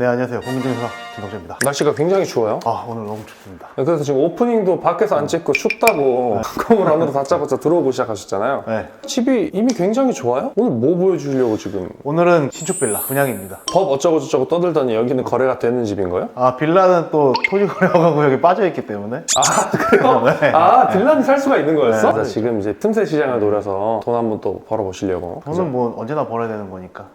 네 안녕하세요 공인중개사 김덕재입니다 날씨가 굉장히 추워요. 아 오늘 너무 춥습니다 그래서 지금 오프닝도 밖에서 안 찍고 춥다고 건물 안으로 다짜고짜 들어오고 시작하셨잖아요. 네 집이 이미 굉장히 좋아요? 오늘 뭐 보여주려고 지금 오늘은 신축 빌라 분양입니다 법 어쩌고 저쩌고 떠들더니 여기는 거래가 되는 집인 거예요? 아 빌라는 또 토지 거래하고 여기 빠져있기 때문에 아 그래요? 네. 아 빌라는 살 수가 있는 거였어? 네. 그래서 지금 이제 틈새 시장을 노려서 돈 한번 또 벌어보시려고 돈은 뭐 언제나 벌어야 되는 거니까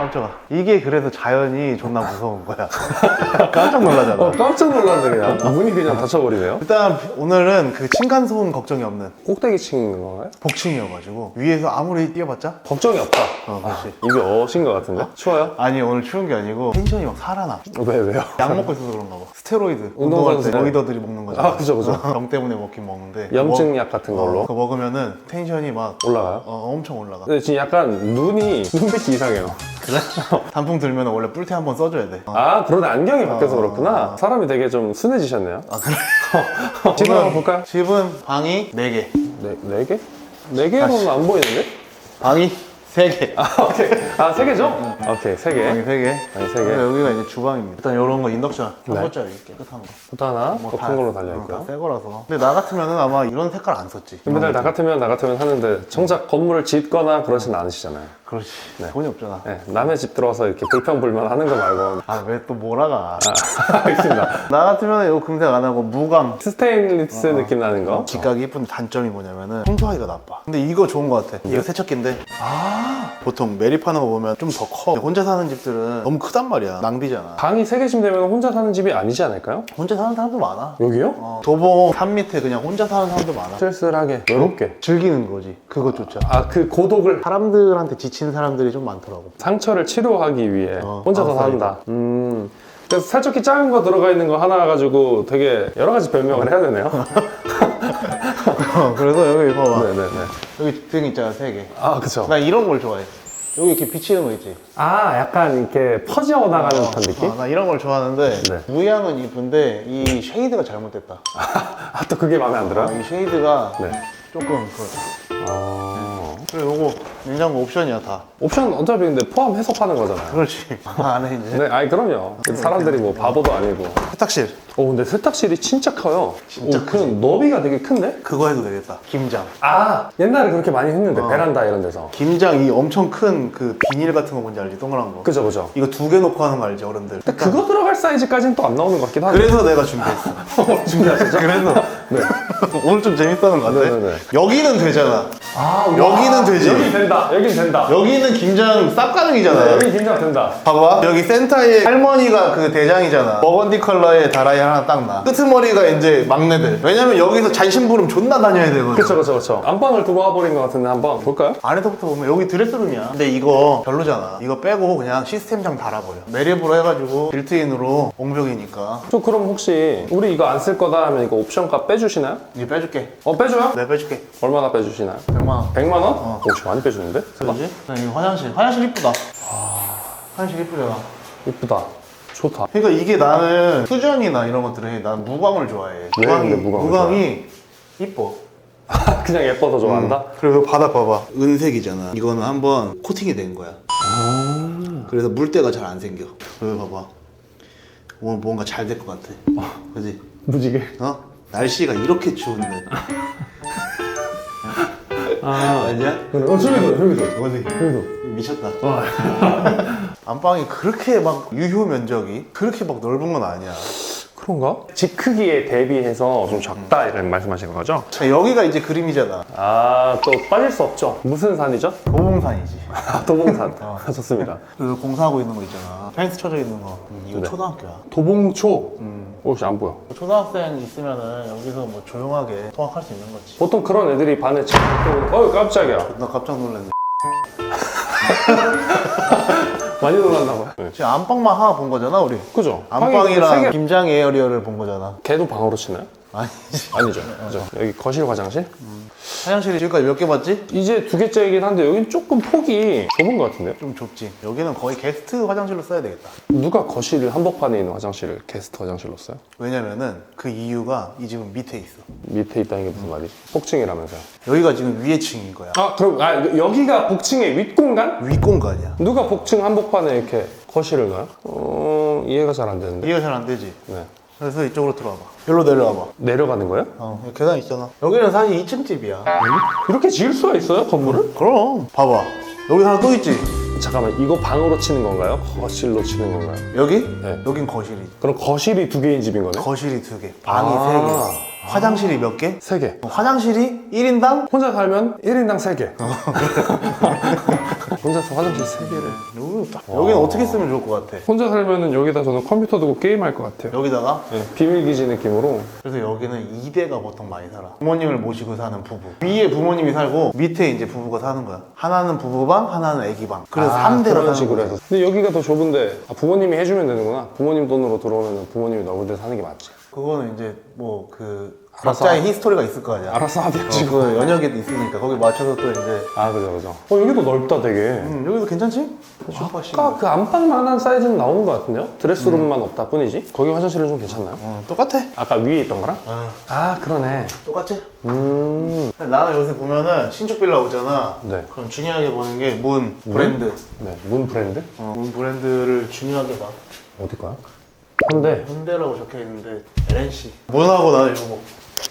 깜짝아. 이게 그래서 자연이 존나 무서운 거야. 깜짝 놀라잖아. 어 깜짝 놀랐네 그냥. 문이 그냥 닫혀버리네요. 일단 오늘은 그 층간 소음 걱정이 없는 꼭대기 층인 건가요? 복층이어가지고 위에서 아무리 뛰어봤자 걱정이 없다. 어 그렇지. 입이 어신 것 같은데? 추워요? 아니 오늘 추운 게 아니고 텐션이 막 살아나. 왜 왜요? 약 먹고 있어서 그런가 봐. 스테로이드. 운동할 때. 너희더들이 먹는 거잖아. 아 그죠 그죠. 병 때문에 먹긴 먹는데. 염증 약 같은 먹- 걸로? 어, 그거 먹으면은 텐션이 막 올라가요? 어, 엄청 올라가. 근데 지금 약간 눈이 눈빛이 이상해요? 단풍 들면 원래 뿔테 한번 써줘야 돼 어. 아 그러네 안경이 바뀌어서 그렇구나 사람이 되게 좀 순해지셨네요 아 그래? 집을 한번 볼까요? 집은 방이 4개 네, 네 개? 네 개로는 안 보이는데? 방이 3개 아 오케이 아 세 개죠? 오케이 세 개. 방이 3개. 방이 세 개. 여기가 이제 주방입니다. 일단 이런 거 인덕션 한 네. 번짜리 깨끗한 거. 또 하나? 뭐 다- 걸로 어, 달려있고요. 다새 거라서. 근데 나 같으면은 아마 이런 색깔 안 썼지. 맨날 나 같으면 나 같으면 하는데 정작 건물을 짓거나 그러진 않으시잖아요. 그렇지. 돈이 없잖아. 네, 남의 집 들어와서 이렇게 불평불만 하는 거 말고. 아 왜 또 몰아가? 아, 알겠습니다. 나 같으면 이거 금색 안 하고 무광. 스테인리스 느낌 나는 거? 직각이 이쁜 단점이 뭐냐면은 청소하기가 나빠. 근데 이거 좋은 거 같아. 이거 세척기인데? 아. 보통 매립하는 거 보면 좀 더 커 혼자 사는 집들은 너무 크단 말이야 낭비잖아 방이 세 개쯤 되면 혼자 사는 집이 아니지 않을까요? 혼자 사는 사람도 많아 여기요? 어, 도봉 산 밑에 그냥 혼자 사는 사람도 많아 쓸쓸하게 외롭게 즐기는 거지 그것조차 아 그 고독을 사람들한테 지친 사람들이 좀 많더라고 상처를 치료하기 위해 어, 혼자서 아웃사이더. 산다. 음. 그래서 세척기 작은 거 들어가 있는 거 하나 가지고 되게 여러 가지 별명을 해야 되네요. 어, 그래서 여기 봐봐 네네네. 여기 등 있잖아 세개나 아 그쵸. 이런 걸 좋아해 여기 이렇게 비치는 거 있지 아 약간 이렇게 퍼져 나가는 듯한 느낌? 아, 나 이런 걸 좋아하는데 네. 무향은 이쁜데 이 쉐이드가 잘못됐다 아 또 그게 마음에 안 아, 들어요? 이 쉐이드가 네. 조금 그렇다 아. 그래 요거 냉장고 옵션이야 다 옵션 어차피 근데 포함 해석하는 거잖아요. 그렇지 안에 이제 네, 아니 그럼요. 사람들이 뭐 바보도 아니고. 세탁실 어 근데 세탁실이 진짜 커요. 진짜 오, 그냥 너비가 되게 큰데? 그거 해도 되겠다 김장 아 옛날에 그렇게 많이 했는데 베란다 이런 데서. 김장 이 엄청 큰 그 비닐 같은 거 뭔지 알지 동그란 거 그죠 그죠. 이거 두 개 놓고 하는 거 알지 어른들 근데 그거 들어갈 사이즈까지는 또 안 나오는 것 같기도 한데. 그래서 내가 준비했어 오늘 준비하셨죠? 그래서 네. 오늘 좀 재밌다는 거 같아 네네네. 여기는 되잖아 아, 여기는 되지. 여기 된다. 여긴 된다. 여기는 김장 쌉 가능이잖아 여기 긴장 된다. 봐봐 여기 센터에 할머니가 그 대장이잖아 버건디 컬러의 다라이 하나 딱 나 끄트머리가 이제 막내들 왜냐면 여기서 잔심부름 존나 다녀야 되거든 그쵸, 그쵸, 그쵸. 안방을 들어와 버린 것 같은데 한번 볼까요? 안에서부터 보면 여기 드레스룸이야 근데 이거 별로잖아 이거 빼고 그냥 시스템장 달아버려 매립으로 해가지고 빌트인으로 옹벽이니까 저 그럼 혹시 우리 이거 안 쓸 거다 하면 이거 옵션값 빼주시나요? 이제 빼줄게 어, 빼줘요? 내가 빼줄게 얼마나 빼주시나요? 100만 원 100만 원? 어. 혹시 많이 빼주는데? 그러지? 이 화장실 화장실 이쁘다 화장실 이쁘잖아 이쁘다. 좋다. 그러니까 이게 나는 수전이나 이런 것들은 난 무광을 좋아해 왜 무광이, 근데 무광을 무광이 이뻐 그냥 예뻐서 좋아한다? 그리고 바닥 봐봐 은색이잖아 이거는 한번 코팅이 된 거야 그래서 물때가 잘 안 생겨 여기 봐봐 오늘 뭔가 잘 될 것 같아 그지? 무지개. 어? 날씨가 이렇게 추운데 아. 아니야? 그래. 어, 저기도, 여기도. 어디? 여기도. 미쳤다 와. 안방이 그렇게 막 유효 면적이 그렇게 막 넓은 건 아니야 그런가? 집 크기에 대비해서 좀 적다 이런 말씀하시는 거죠? 자, 여기가 이제 그림이잖아 아, 또 빠질 수 없죠. 무슨 산이죠? 도봉산이지 아, 도봉산. 좋습니다. 그 공사하고 있는 거 있잖아 펜스 쳐져 있는 거 음, 이거 네. 초등학교야 도봉초. 혹시 안 보여? 초등학생 있으면은 여기서 뭐 조용하게 통학할 수 있는 거지 보통 그런 애들이 반에 책 어이 깜짝이야. 나 깜짝 놀랐네 많이 놀랐나 봐요. 네. 지금 안방만 하나 본 거잖아 우리 그죠? 안방이랑 개- 김장 에어리어를 본 거잖아 걔도 방으로 치나요? 아니지 아니죠. 그죠? 여기 거실 화장실? 화장실이 지금까지 몇 개 봤지? 이제 두 개째이긴 한데 여긴 조금 폭이 좁은 것 같은데요? 좀 좁지. 여기는 거의 게스트 화장실로 써야 되겠다. 누가 거실 한복판에 있는 화장실을 게스트 화장실로 써요? 왜냐면은 그 이유가 이 집은 밑에 있어. 밑에 있다는 게 무슨 말이지? 폭층이라면서요? 여기가 지금 위에 층인 거야. 아 그럼 아 여기가 복층의 윗공간? 윗공간이야. 누가 복층 한복판에 이렇게 거실을 놔요? 어 이해가 잘 안 되는데. 이해가 잘 안 되지. 네. 그래서 이쪽으로 들어와봐. 여기로 내려와봐. 내려가는 거예요? 어, 여기 계단 있잖아. 여기는 사실 2층 집이야. 이렇게 지을 수가 있어요 건물을? 그럼. 봐봐. 여기 하나 또 있지? 잠깐만 이거 방으로 치는 건가요? 거실로 치는 건가요? 여기? 네. 여긴 거실이지. 그럼 거실이 두 개인 집인 거네? 거실이 두 개, 방이 아. 세 개. 화장실이 몇 개? 세 개. 화장실이 1인당? 혼자 살면 1인당 세개 혼자서 화장실 세개를 여기 여기는 어떻게 쓰면 좋을 것 같아? 혼자 살면은 여기다 저는 컴퓨터 두고 게임할 것 같아요 여기다가 네, 비밀기지 느낌으로 그래서 여기는 2대가 보통 많이 살아. 부모님을 모시고 사는 부부. 위에 부모님이 살고 밑에 이제 부부가 사는 거야. 하나는 부부방, 하나는 애기방. 그래서 아, 3대로 그런 사는 식으로 거야. 해서 근데 여기가 더 좁은데 아, 부모님이 해주면 되는구나 부모님 돈으로 들어오면 부모님이 넓은 데 사는 게 맞지 그거는 이제 뭐 그 알아서 각자의 히스토리가 있을 거 아니야. 알아서 합의하시고 어, 그 연역이 있으니까 거기 맞춰서 또 이제 아 그죠 그죠 어 여기도 넓다 되게 음, 여기도 괜찮지? 아까 그 안방만한 사이즈는 나오는 것 같은데요? 드레스룸만 없다 뿐이지 거기 화장실은 좀 괜찮나요? 어, 똑같아. 아까 위에 있던 거랑? 어, 아 그러네 똑같지? 음 나는 요새 보면은 신축 빌라 오잖아. 네. 그럼 중요하게 보는 게 문, 브랜드. 네, 문 브랜드? 어, 문 브랜드를 중요하게 봐. 어딜까요? 현대 현대라고 적혀 있는데 LNC. 문하고 나는 이거 뭐.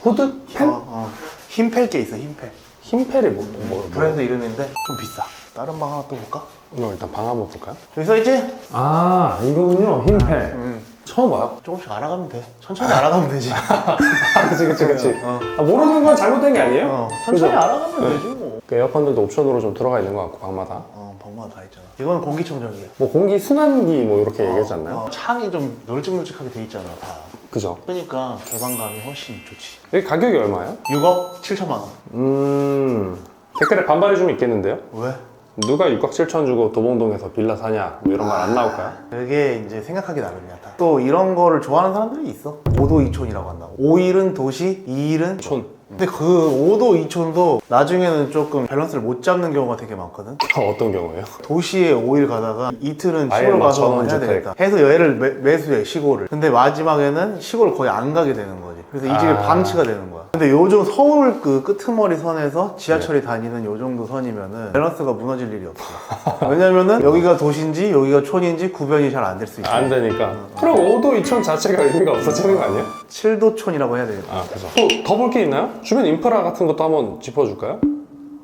후드? 펜? 어, 어. 힘펠 게 있어, 힘펠. 힘펠이 뭐, 뭐, 뭐. 브랜드 이름인데 좀 비싸. 다른 방 하나 또 볼까? 이거 일단 방 한번 볼까요? 여기 써 있지? 아 이거군요 힘펠 응. 처음 봐요 조금씩 알아가면 돼. 천천히 알아가면 되지. 아 그치 그치 그치 어. 아, 모르는 건 잘못된 게 아니에요? 어, 천천히 그죠? 알아가면 되지 뭐. 그 에어컨들도 옵션으로 좀 들어가 있는 것 같고 방마다 어, 방마다 다 있잖아. 이건 공기청정기야. 뭐 공기 순환기 뭐 이렇게 얘기하지 않나요? 어, 창이 좀 널찍널찍하게 돼 있잖아, 다. 그죠 그러니까 개방감이 훨씬 좋지. 여기 가격이 얼마예요? 6억 7천만 원. 음 댓글에 반발이 좀 있겠는데요? 왜? 누가 6억 7천 주고 도봉동에서 빌라 사냐 뭐 이런 말 안 나올까요? 그게 이제 생각하기 나름이야 다. 또 이런 거를 좋아하는 사람들이 있어 5도 2촌이라고 한다고 5일은 도시 2일은 촌 근데 그 5도 2촌도 나중에는 조금 밸런스를 못 잡는 경우가 되게 많거든 어떤 경우예요? 도시에 5일 가다가 이틀은 아예 시골 막 가서 해야 전원주택. 되겠다 해서 매, 매수해 시골을 근데 마지막에는 시골을 거의 안 가게 되는 거지 그래서 이 집이 아. 방치가 되는 거야 근데 요즘 서울 그 끄트머리 선에서 네. 지하철이 다니는 요 정도 선이면은 밸런스가 무너질 일이 없어 왜냐면은 여기가 도시인지 여기가 촌인지 구별이 잘 안 될 수 있어 안 되니까 그럼 5도 2천 자체가 의미가 없어지는 거 아니에요? 7도촌이라고 해야 되겠다 아 그죠 또더 볼 게 있나요? 주변 인프라 같은 것도 한번 짚어줄까요?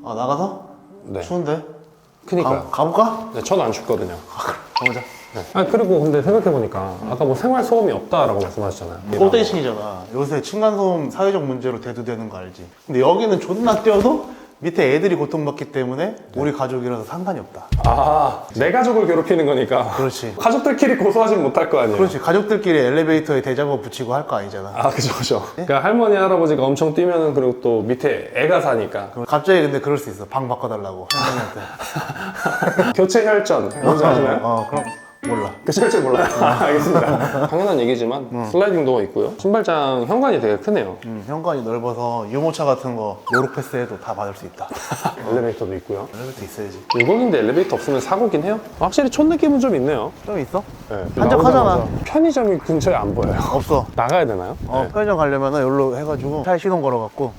아 나가서? 네 추운데? 그니까요 가, 가볼까? 네, 저는 안 춥거든요 가보자 아 그리고 근데 생각해보니까 아까 뭐 생활 소음이 없다라고 말씀하셨잖아요. 꼭대기층이잖아. 요새 층간소음 사회적 문제로 대두되는 거 알지? 근데 여기는 존나 뛰어도 밑에 애들이 고통받기 때문에 우리 가족이라서 상관이 없다. 아 내 가족을 괴롭히는 거니까. 그렇지. 가족들끼리 고소하진 못할 거 아니에요. 그렇지. 가족들끼리 엘리베이터에 대자보 붙이고 할 거 아니잖아. 아 그죠 그죠. 그러니까 할머니 할아버지가 엄청 뛰면은 그리고 또 밑에 애가 사니까. 그럼 갑자기 근데 그럴 수 있어. 방 바꿔달라고. 할머니한테. 교체 혈전. 뭔지 아시나요? 어 그럼 몰라. 교체 혈전 몰라요? 아, 알겠습니다. 당연한 얘기지만 슬라이딩 도어 있고요. 신발장 현관이 되게 크네요. 음, 현관이 넓어서 유모차 같은 거 노룩 패스해도 다 받을 수 있다. 엘리베이터도 있고요. 엘리베이터 있어야지. 이곳인데 엘리베이터 없으면 사고긴 해요. 확실히 촌 느낌은 좀 있네요. 좀 있어? 네, 한적하잖아. 나오자마자 편의점이 근처에 안 보여요. 없어. 나가야 되나요? 어, 네. 편의점 가려면은 여기로 해가지고 차에 시동 걸어갖고.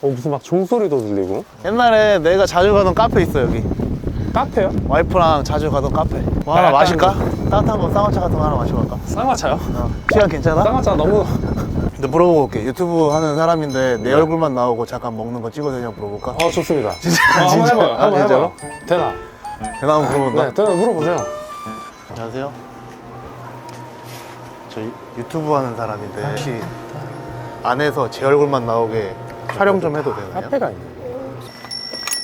어, 무슨 막 종소리도 들리고. 옛날에 내가 자주 가던 카페 있어 여기 카페요? 와이프랑 자주 가던 카페 뭐 하나 약간- 마실까? 따뜻한 거 쌍화차 같은 거 하나 마시고 갈까? 쌍화차요? 어. 시간 괜찮아? 쌍화차 너무 근데 물어보고 올게 유튜브 하는 사람인데 내 얼굴만 나오고 잠깐 먹는 거 찍어도 되냐고 물어볼까? 어 좋습니다 진짜? 어, 한번 진짜? 해봐요 아, 한번 진짜로? 해봐요 되나? 대나 한번 물어본다 네 되나 물어보세요 안녕하세요 저 유- 유튜브 하는 사람인데 혹시 안에서 제 얼굴만 나오게 촬영 좀 해도 되나요? 카페가 있네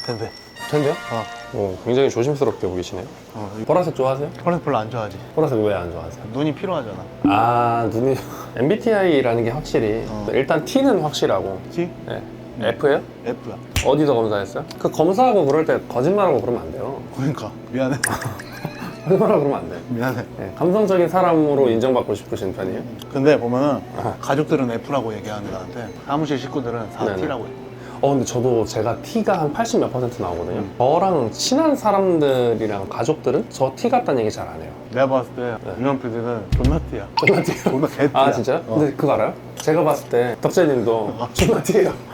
된대 된대요? 어, 어, 굉장히 조심스럽게 보이시네요 어. 보라색 좋아하세요? 펄렛 별로 안 좋아하지 보라색 왜 안 좋아하세요? 눈이 필요하잖아 아 눈이 MBTI라는 게 확실히 어. 일단 T는 확실하고 그치? 네. F예요? F야 어디서 검사했어요? 그 검사하고 그럴 때 거짓말하고 그러면 안 돼요 그러니까 미안해 뭐라 그러면 안 돼. 미안해. 네, 감성적인 사람으로 인정받고 싶으신 편이에요? 근데 보면은 가족들은 F라고 얘기하는 나한테 사무실 식구들은 다 네네. T라고 해. 어 근데 저도 제가 T가 한 80 몇 퍼센트 나오거든요. 저랑 친한 사람들이랑 가족들은 저 T 같다는 얘기 잘 안 해요. 내가 봤을 때 유현 PD는 존나 T야. 존나 T예요. 존나 개 T야. 아 진짜요? 어. 근데 그거 알아요? 제가 봤을 때 덕재님도 존나 T예요.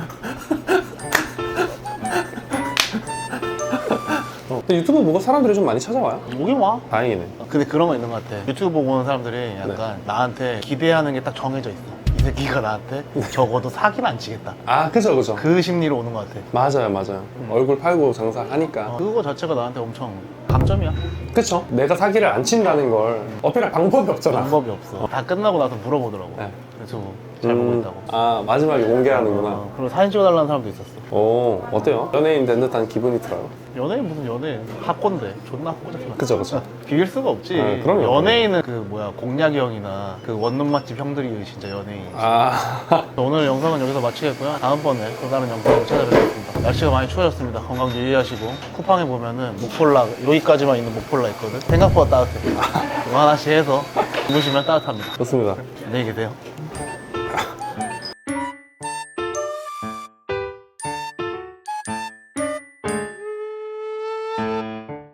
어, 근데 유튜브 보고 사람들이 좀 많이 찾아와요. 오긴 와. 다행이네. 근데 그런 거 있는 것 같아. 유튜브 보고 오는 사람들이 약간 나한테 기대하는 게 딱 정해져 있어. 이 새끼가 나한테 적어도 사기는 안 치겠다. 아 그죠 그죠. 그 심리로 오는 것 같아. 맞아요 맞아요. 얼굴 팔고 장사하니까. 어, 그거 자체가 나한테 엄청 강점이야. 그쵸? 내가 사기를 안 친다는 걸 어필할 방법이 없잖아. 방법이 없어. 다 끝나고 나서 물어보더라고. 네. 유튜브 잘 보고 음, 있다고. 아 마지막에 공개하는구나. 어, 그리고 사진 찍어달라는 사람도 있었어. 오 어때요? 연예인 된 듯한 기분이 들어요. 연예인 무슨 연예인? 학건데. 존나 학고잖아. 그죠 그죠. 비길 수가 없지. 아, 그럼요. 연예인은 그 뭐야 공략이 형이나 그 원룸 맛집 형들이 진짜 연예인. 아 오늘 영상은 여기서 마치겠고요. 다음번에 또 다른 영상으로 찾아뵙겠습니다. 날씨가 많이 추워졌습니다. 건강 유의하시고 쿠팡에 보면은 목폴라 여기까지만 있는 목폴라 있거든. 생각보다 따뜻해. 이거 하나씩 해서 입으시면 따뜻합니다. 좋습니다. 안녕히 계세요.